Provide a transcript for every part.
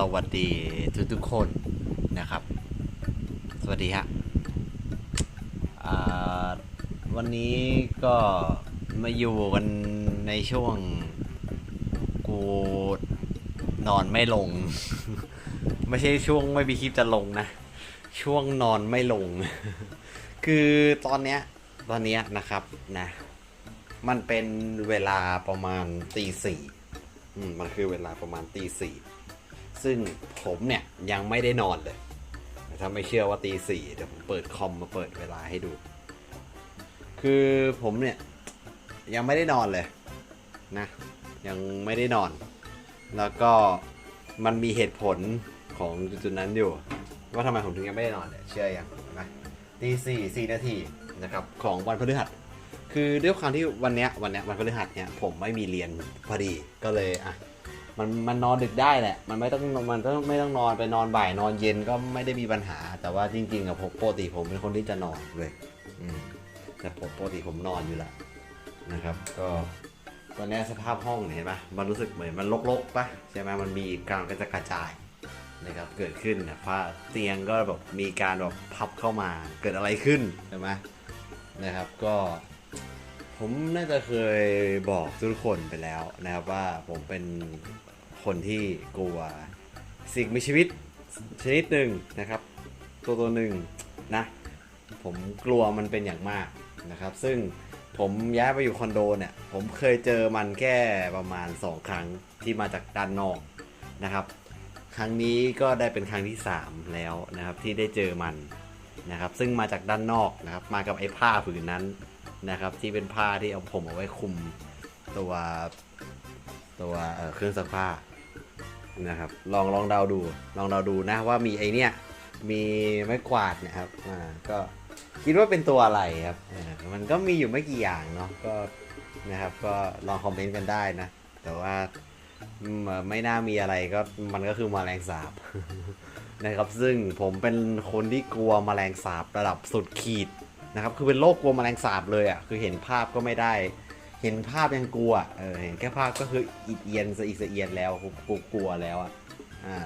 สวัสดีทุกทุกคนนะครับ สวัสดีฮะวันนี้ก็มาอยู่กันในช่วงกูนอนไม่ลง ไม่ใช่ช่วงไม่มีคลิปจะลงนะ ช่วงนอนไม่ลง คือตอนเนี้ยตอนเนี้ยนะครับนะมันเป็นเวลาประมาณตีสี่มันคือเวลาประมาณตีสี่ ซึ่งผมเนี่ยยังไม่ได้นอนเลย ถ้าไม่เชื่อว่าตีสี่เดี๋ยวผมเปิดคอมมาเปิดเวลาให้ดู คือผมเนี่ยยังไม่ได้นอนเลยนะยังไม่ได้นอน แล้วก็มันมีเหตุผลของจุดนั้นอยู่ ว่าทำไมผมถึงยังไม่ได้นอนเนี่ยเชื่อยังนะตีสี่สี่นาทีนะครับของวันพฤหัส คือด้วยความที่วันเนี้ยวันเนี้ยวันพฤหัสเนี่ยผมไม่มีเรียนพอดีก็เลยอะ มันมันนอนดึกได้แหละ มันไม่ต้องมันต้องไม่ต้องนอนไปนอนบ่ายนอนเย็นก็ไม่ได้มีปัญหา แต่ว่าจริงๆอะผมปกติผมเป็นคนที่จะนอนเลยอืมแต่ผมปกติผมนอนอยู่แล้วนะครับ ก็ตอนนี้สภาพห้องเห็นปะมันรู้สึกเหมือนมันรกๆปะใช่ไหมมันมีการกระจะกระจายนะครับเกิดขึ้นนะผ้าเตียงก็แบบมีการแบบพับเข้ามาเกิดอะไรขึ้นใช่ไหมนะครับ ก็ ผมน่าจะเคยบอกทุกคนไปแล้วนะครับว่าผมเป็นคนที่กลัวสิ่งมีชีวิตชนิดหนึ่งนะครับ ตัวตัวหนึ่งนะผมกลัวมันเป็นอย่างมากนะครับ ซึ่งผมย้ายไปอยู่คอนโดเนี่ย ผมเคยเจอมันแค่ประมาณ 2 ครั้งที่มาจากด้านนอกนะครับ ครั้งนี้ก็ได้เป็นครั้งที่ 3 แล้วนะครับที่ได้เจอมันนะครับ ซึ่งมาจากด้านนอกนะครับ มากับไอ้ผ้าผืนนั้น นะครับ ที่เป็นผ้าที่เอาผมเอาไว้คุมตัวตัวเเครื่องซักผ้านะครับ ลองลองเดาดู ลองเดาดูนะว่ามีไอเนี้ยมีไม้กวาดนะครับอ่าก็คิดว่าเป็นตัวอะไรครับ มันก็มีอยู่ไม่กี่อย่างเนาะก็นะครับ ก็ลองคอมเมนต์กันได้นะ แต่ว่าไม่น่ามีอะไรก็มันก็คือมแมลงสาบนะครับ ซึ่งผมเป็นคนที่กลัวมแมลงสาบระดับสุดขีด นะครับคือเป็นโรคกลัวแมลงสาบเลยอะคือเห็นภาพก็ไม่ได้ เห็นภาพยังกลัวเออเห็นแค่ภาพก็คืออีเอียนสะอีสะเอียนแล้วกูกลัวแล้วอะอ่า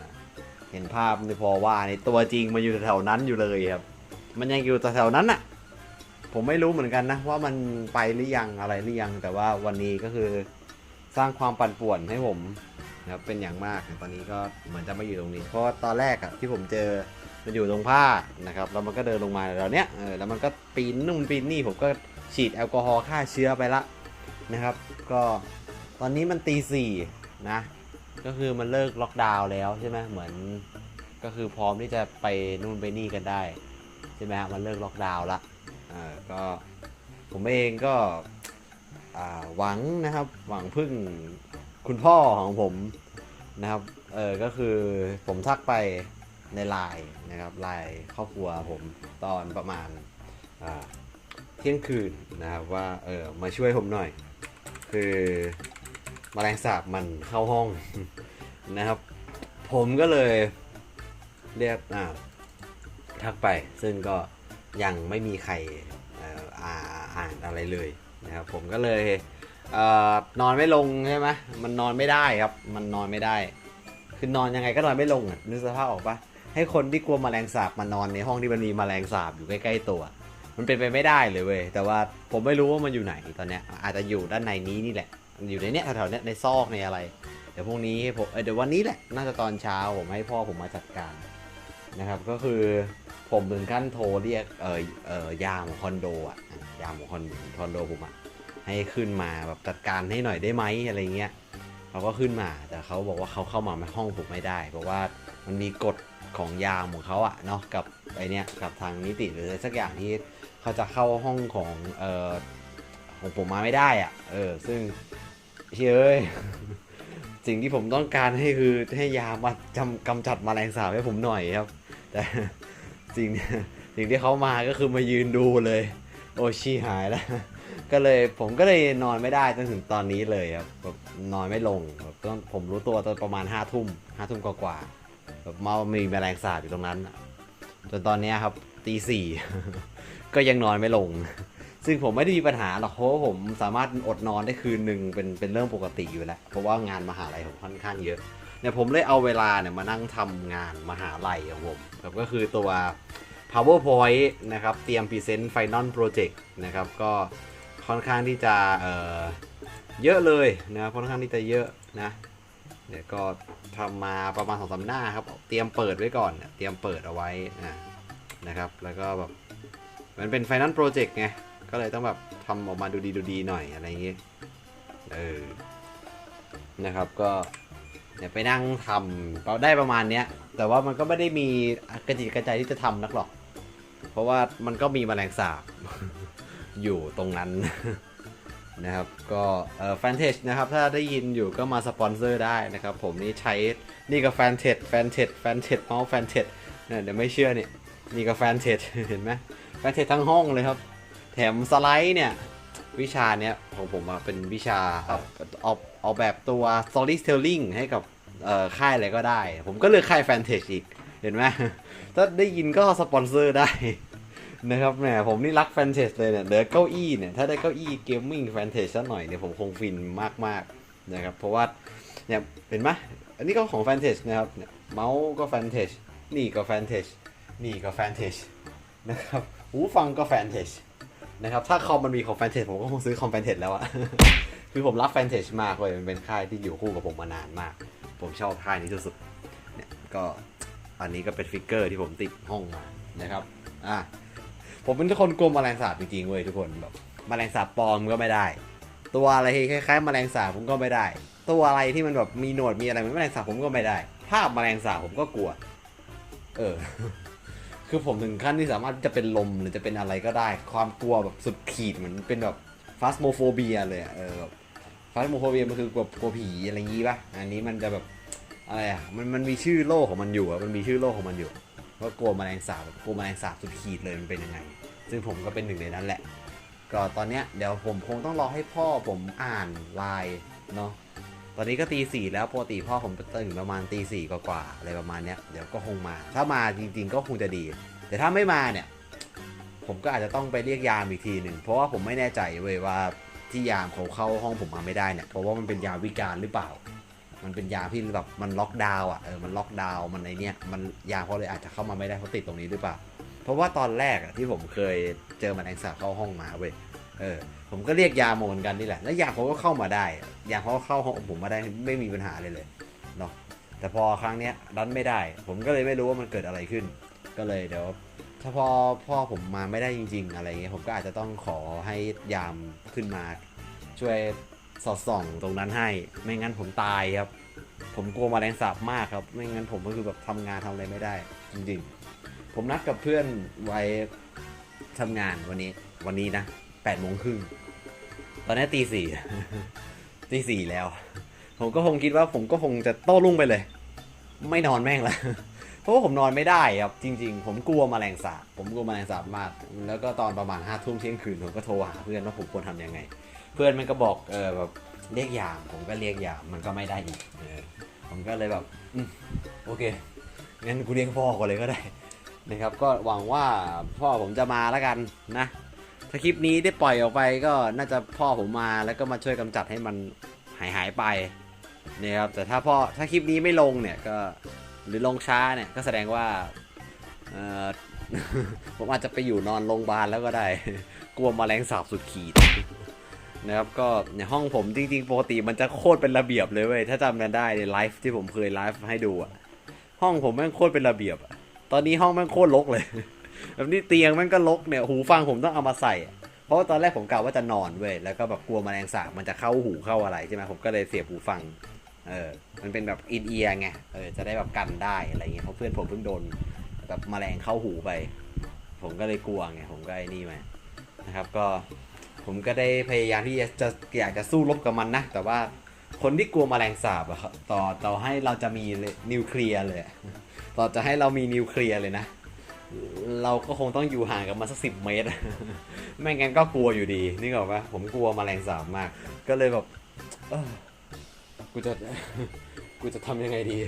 เห็นภาพนี่พอว่าในตัวจริงมาอยู่แถวนั้นอยู่เลยครับ มันยังอยู่แถวนั้นอะผมไม่รู้เหมือนกันนะว่ามันไปหรือยังอะไรหรือยังแต่ว่าวันนี้ก็คือสร้างความปั่นป่วนให้ผมนะครับเป็นอย่างมากตอนนี้ก็เหมือนจะมาอยู่ตรงนี้ เพราะตอนแรกอะที่ผมเจอ มันอยู่ตรงผ้านะครับแล้วมันก็เดินลงมาแล้วเนี้ยเออแล้วมันก็ปีนนู่นปีนนี่ผมก็ฉีดแอลกอฮอล์ฆ่าเชื้อไปละนะครับ ก็ตอนนี้มันตีสี่นะก็คือมันเลิกล็อกดาวน์แล้วใช่ไหมเหมือนก็คือพร้อมที่จะไปนู่นไปนี่กันได้ใช่ไหมฮะมันเลิกล็อกดาวน์ละเออก็ผมเองก็หวังนะครับหวังพึ่งคุณพ่อของผมนะครับเออก็คือผมทักไป ในไลน์นะครับไลน์ครอบครัวผมตอนประมาณเที่ยงคืนนะครับว่าเออมาช่วยผมหน่อย คือมแมลงสาบมันเข้าห้องนะครับ ผมก็เลยเรียกอ่าทักไปซึ่งก็ยังไม่มีใครอ่าอ่านอะไรเลยนะครับผมก็เลยเออนอนไม่ลงใช่ไหมมันนอนไม่ได้ครับ มันนอนไม่ได้ คือนอนยังไงก็นอนไม่ลงนึกสภาพออกปะ ให้คนที่กลัวแมลงสาบมานอนในห้องที่มันมีแมลงสาบอยู่ใกล้ๆตัว มันเป็นไปไม่ได้เลยเว้ยแต่ว่าผมไม่รู้ว่ามันอยู่ไหนตอนเนี้ยอาจจะอยู่ด้านในนี้นี่แหละอยู่ในเนี้ยแถวๆเนี้ยในซอกในอะไรเดี๋ยวพรุ่งนี้ผมเอ้ยเดี๋ยววันนี้แหละน่าจะตอนเช้าผมให้พ่อผมมาจัดการนะครับก็คือผมถึงขั้นโทรเรียกเออเออยามของคอนโดอะยามของคอนคอนโดผมอะให้ขึ้นมาแบบจัดการให้หน่อยได้ไหมอะไรเงี้ยเขาก็ขึ้นมาแต่เขาบอกว่าเขาเข้ามาในห้องผมไม่ได้ เพราะว่ามันมีกฎ ของยามของเขาอะเนาะกับไอเนี้ยกับทางนิติหรืออะไรสักอย่างที่เขาจะเข้าห้องของเออของผมมาไม่ได้อะเออซึ่งเฮ้ยสิ่งที่ผมต้องการให้คือให้ยามาจำกำจัดแมลงสาบให้ผมหน่อยครับ แต่สิ่งสิ่งที่เขามาก็คือมายืนดูเลย โอชีหายแล้วก็เลยผมก็เลยนอนไม่ได้จนถึงตอนนี้เลยครับแบบนอนไม่ลงแบบต้องผมรู้ตัวตอนประมาณห้าทุ่มห้าทุ่มกว่าๆ แบบมามีแมลงสาบอยู่ตรงนั้นจนตอนนี้ครับตีสี่ก็ยังนอนไม่ลง ซึ่งผมไม่ได้มีปัญหาหรอกเพราะว่าผมสามารถอดนอนได้คืนหนึ่งเป็นเป็นเรื่องปกติอยู่แล้ว เพราะว่างานมหาลัยผมค่อนข้างเยอะเนี่ยผมเลยเอาเวลาเนี่ยมานั่งทำงานมหาลัยของผมครับก็คือตัว powerpoint นะครับ เตรียมพรีเซนต์ final project นะครับ ก็ค่อนข้างที่จะเเยอะเลยนะค่อนข้างที่จะเยอะนะ เดี๋ยวก็ทำมาประมาณสองสามหน้าครับ เตรียมเปิดไว้ก่อน เตรียมเปิดเอาไว้นะนะครับ แล้วก็แบบมันเป็น final project ไง ก็เลยต้องแบบทำออกมาดูดีดูดีหน่อยอะไรอย่างเงี้ยเออ นะครับก็เนี่ยไปนั่งทำก็ได้ประมาณเนี้ย แต่ว่ามันก็ไม่ได้มีกระจิตกระใจที่จะทำนักหรอก เพราะว่ามันก็มีแมลงสาบอยู่ตรงนั้น นะครับก็เอ่อแฟนเทจนะครับถ้าได้ยินอยู่ก็มาสปอนเซอร์ได้นะครับผมนี่ใช้นี่ก็แฟนเทจแฟนเทจแฟนเทจเมาส์แฟนเทจเนี่ยเดี๋ยวไม่เชื่อเนี่ยนี่ก็แฟนเทจเห็นไหมแฟนเทจทั้งห้องเลยครับ แถมสไลด์เนี่ยวิชาเนี้ยของผมอะเป็นวิชาออกออกแบบตัว storytelling ให้กับเอ่อค่ายอะไรก็ได้ ผมก็เลือกค่ายแฟนเทจอีกเห็นไหมถ้าได้ยินก็สปอนเซอร์ได้ นะครับแหมผมนี่รักแฟนเทจเลยเนี่ยเหลือเก้าอี้เนี่ยถ้าได้เก้าอี้เกมมิ่งแฟนเทจสักหน่อยเนี่ยผมคงฟินมากๆนะครับเพราะว่าเนี่ยเห็นไหมอันนี้ก็ของแฟนเทจนะครับเนี่ยเมาส์ก็แฟนเทจนี่ก็แฟนเทจนี่ก็แฟนเทจนะครับหูฟังก็แฟนเทจนะครับถ้าคอมมันมีของแฟนเทจผมก็คงซื้อคอมแฟนเทจแล้วอะคือผมรักแฟนเทจมากเลยมันเป็นค่ายที่อยู่คู่กับผมมานานมาก ผมชอบค่ายนี้ที่สุดเนี่ยก็อันนี้ก็เป็นฟิกเกอร์ที่ผมติดห้องมานะครับอะ ผมเป็นคนกลัวแมลงสาบจริงๆเว้ยทุกคนแบบแมลงสาบปลอมก็ไม่ได้ ตัวอะไรคล้ายๆแมลงสาบผมก็ไม่ได้ ตัวอะไรที่มันแบบมีหนวดมีอะไรเหมือนแมลงสาบผมก็ไม่ได้ ภาพแมลงสาบผมก็กลัว เออ คือผมถึงขั้นที่สามารถจะเป็นลมหรือจะเป็นอะไรก็ได้ ความกลัวแบบสุดขีดเหมือนเป็นแบบฟาสโมโฟเบียเลยเออฟาสโมโฟเบียมันคือกลัวกลัวผีอะไรอย่างงี้ป่ะอันนี้มันจะแบบอะไรอะมันมันมีชื่อโลกของมันอยู่อะมันมีชื่อโลกของมันอยู่ ว่ากลัวแมลงสาบกลัวแมลงสาบสุดขีดเลยมันเป็นยังไง ซึ่งผมก็เป็นหนึ่งในนั้นแหละ ก็ตอนเนี้ยเดี๋ยวผมคงต้องรอให้พ่อผมอ่านไลน์เนาะตอนนี้ก็ตีสี่แล้วปกติพ่อผมตื่นประมาณตีสี่กว่าๆอะไรประมาณเนี้ยเดี๋ยวก็คงมา ถ้ามาจริง ๆ ก็คงจะดี แต่ถ้าไม่มาเนี่ย ผมก็อาจจะต้องไปเรียกยามอีกทีหนึ่งเพราะว่าผมไม่แน่ใจเว้ยว่าที่ยามเขาเข้าห้องผมมาไม่ได้เนี่ยเพราะว่ามันเป็นยามวิการหรือเปล่า มันเป็นยามที่แบบมันล็อกดาวน์อะเออมันล็อกดาวน์มันไอเนี้ยมันยามเขาเลยอาจจะเข้ามาไม่ได้เพราะติดตรงนี้หรือเปล่า เพราะว่าตอนแรกอะที่ผมเคยเจอแมลงสาเข้าห้องมาเว้ยเออผมก็เรียกยามมนกันนี่แหละ แล้วยาเขาก็เข้ามาได้ ยาเขาก็เข้าห้องผมมาได้ไม่มีปัญหาเลยเลยเนาะแต่พอครั้งเนี้ยดันไม่ได้ ผมก็เลยไม่รู้ว่ามันเกิดอะไรขึ้น ก็เลยเดี๋ยวถ้าพอพ่อผมมาไม่ได้จริง ๆ อะไรเงี้ยผมก็อาจจะต้องขอให้ยามขึ้นมาช่วย สอดส่องตรงนั้นให้ ไม่งั้นผมตายครับ ผมกลัวมาแมลงสาบมากครับ ไม่งั้นผมก็คือแบบทำงานทำอะไรไม่ได้ จริงๆ ผมนัดกับเพื่อนไว้ทำงานวันนี้ วันนี้นะแปดโมงครึ่งตอนนี้ตีสี่ตีสี่แล้ว ผมก็คงคิดว่าผมก็คงจะโต้รุ่งไปเลย ไม่นอนแม่งละเพราะว่าผมนอนไม่ได้ครับ จริง ๆ ผมกลัวมแมลงสาบผมกลัวมแมลงสาบมาก แล้วก็ตอนประมาณห้าทุ่มเที่ยงคืนผมก็โทรหาเพื่อนว่าผมควรทำยังไง เพื่อนมันก็บอกเออแบบเรียกยาม ผมก็เรียกยามมันก็ไม่ได้อีกเออผมก็เลยแบบอืมโอเคงั้นกูเรียกพ่อก่อนเลยก็ได้นะครับ ก็หวังว่าพ่อผมจะมาแล้วกันนะ ถ้าคลิปนี้ได้ปล่อยออกไปก็น่าจะพ่อผมมาแล้วก็มาช่วยกำจัดให้มันหายหายไปนะครับแต่ถ้าพ่อถ้าคลิปนี้ไม่ลงเนี่ยก็หรือลงช้าเนี่ยก็แสดงว่าผมอาจจะไปอยู่นอนโรงพยาบาลแล้วก็ได้ กลัวมแมลงสาบสุดขีด นะครับ ก็ในห้องผมจริงๆ ปกติมันจะโคตรเป็นระเบียบเลยเว้ย ถ้าจำกันได้ในไลฟ์ที่ผมเคยไลฟ์ให้ดูอะห้องผมแม่งโคตรเป็นระเบียบอะตอนนี้ห้องแม่งโคตรรกเลย แบบนี้เตียงแม่งก็รกเนี่ย หูฟังผมต้องเอามาใส่ เพราะว่าตอนแรกผมกะว่าจะนอนเว้ย แล้วก็แบบกลัวแมลงสาบมันจะเข้าหูเข้าอะไรใช่ไหมผมก็เลยเสียบหูฟัง เออ มันเป็นแบบอินเอียร์ไง เออ จะได้แบบกันได้อะไรเงี้ย เพราะเพื่อนผมเพิ่งโดนแบบแมลงเข้าหูไป ผมก็เลยกลัวไง ผมก็ไอ้นี่มานะครับ ก็ ผมก็ได้พยายามที่จะอยากจะสู้รบกับมันนะ แต่ว่าคนที่กลัวแมลงสาบอะครับต่อต่อให้เราจะมีนิวเคลียร์เลย ต่อจะให้เรามีนิวเคลียร์เลยนะ เราก็คงต้องอยู่ห่างกันมาสักสิบเมตร ไม่งั้นก็กลัวอยู่ดีนี่บอกว่าผมกลัวแมลงสาบมาก ก็เลยแบบกูจะกูจะทำยังไงดี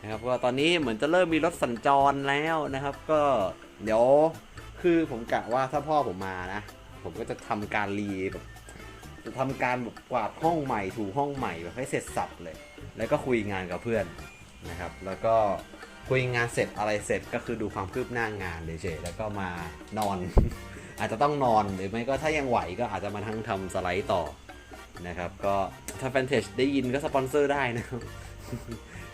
นะครับก็ตอนนี้เหมือนจะเริ่มมีรถสัญจรแล้วนะครับ ก็เดี๋ยวคือผมกะว่าถ้าพ่อผมมานะ ผมก็จะทำการรีแบบจะทำการแบบกวาดห้องใหม่ถูห้องใหม่แบบให้เสร็จสับเลย แล้วก็คุยงานกับเพื่อนนะครับ แล้วก็คุยงานเสร็จอะไรเสร็จก็คือดูความคืบหน้างานเฉยๆแล้วก็มานอน อาจจะต้องนอนหรือไม่ก็ถ้ายังไหวก็อาจจะมาทั้งทำสไลด์ต่อนะครับ ก็ถ้าแฟนเทจได้ยินก็สปอนเซอร์ได้นะครับ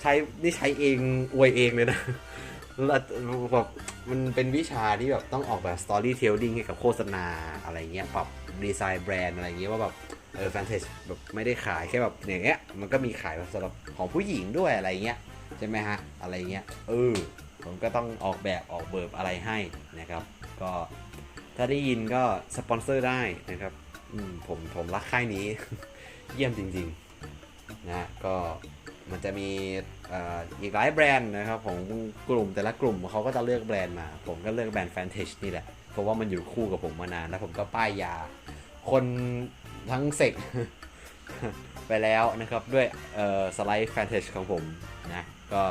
ใช้นี่ใช้เองอวยเองเลยนะ แล้วแบบมันเป็นวิชาที่แบบต้องออกแบบ storytelling ให้กับโฆษณาอะไรเงี้ยปรับดีไซน์แบรนด์อะไรเงี้ยว่าแบบเออแฟนเทจแบบไม่ได้ขายแค่แบบอย่างเงี้ยมันก็มีขายแบบสำหรับของผู้หญิงด้วยอะไรเงี้ยใช่ไหมฮะอะไรเงี้ยเออผมก็ต้องออกแบบออกเบิร์บอะไรให้นะครับ ก็ถ้าได้ยินก็สปอนเซอร์ได้นะครับอืมผมผมรักค่ายนี้ เยี่ยมจริงๆนะก็ มันจะมีอีกหลายแบรนด์นะครับของกลุ่มแต่ละกลุ่มเขาก็จะเลือกแบรนด์มา ผมก็เลือกแบรนด์แฟนเทชนี่แหละ เพราะว่ามันอยู่คู่กับผมมานาน แล้วผมก็ป้ายยา คนทั้งเซกไปแล้วนะครับด้วยสไลด์แฟนเทชของผมนะก็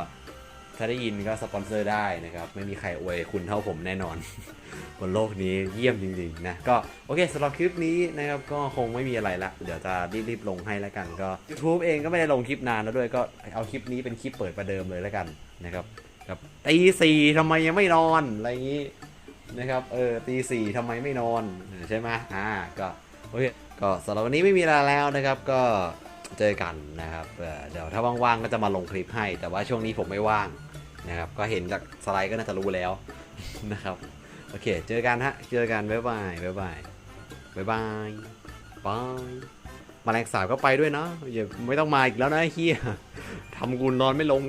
ถ้าได้ยินก็สปอนเซอร์ได้นะครับ ไม่มีใครอวยคุณเท่าผมแน่นอน บนโลกนี้เยี่ยมจริงๆนะ ก็โอเคสำหรับคลิปนี้นะครับ ก็คงไม่มีอะไรละ เดี๋ยวจะรีบๆลงให้แล้วกัน ก็ YouTube เองก็ไม่ได้ลงคลิปนานแล้วด้วยก็เอาคลิปนี้เป็นคลิปเปิดประเดิมเลยแล้วกันนะครับครับตีสี่ทำไมยังไม่นอนอะไรอย่างนี้นะครับเออตีสี่ทำไมไม่นอนใช่ไหมอ่าก็โอเคก็สำหรับวันนี้ไม่มีอะไรแล้วนะครับก็เจอกันนะครับเอ่อเดี๋ยวถ้าว่างๆก็จะมาลงคลิปให้ แต่ว่าช่วงนี้ผมไม่ว่าง นะครับก็เห็นจากสไลด์ก็น่าจะรู้แล้วนะครับโอเคเจอกันฮะเจอกันบ๊ายบายบ๊ายบายบ๊ายบายบายมาแรงสาบก็ไปด้วยเนาะอย่าไม่ต้องมาอีกแล้วนะเฮียทำกูนอนไม่ลง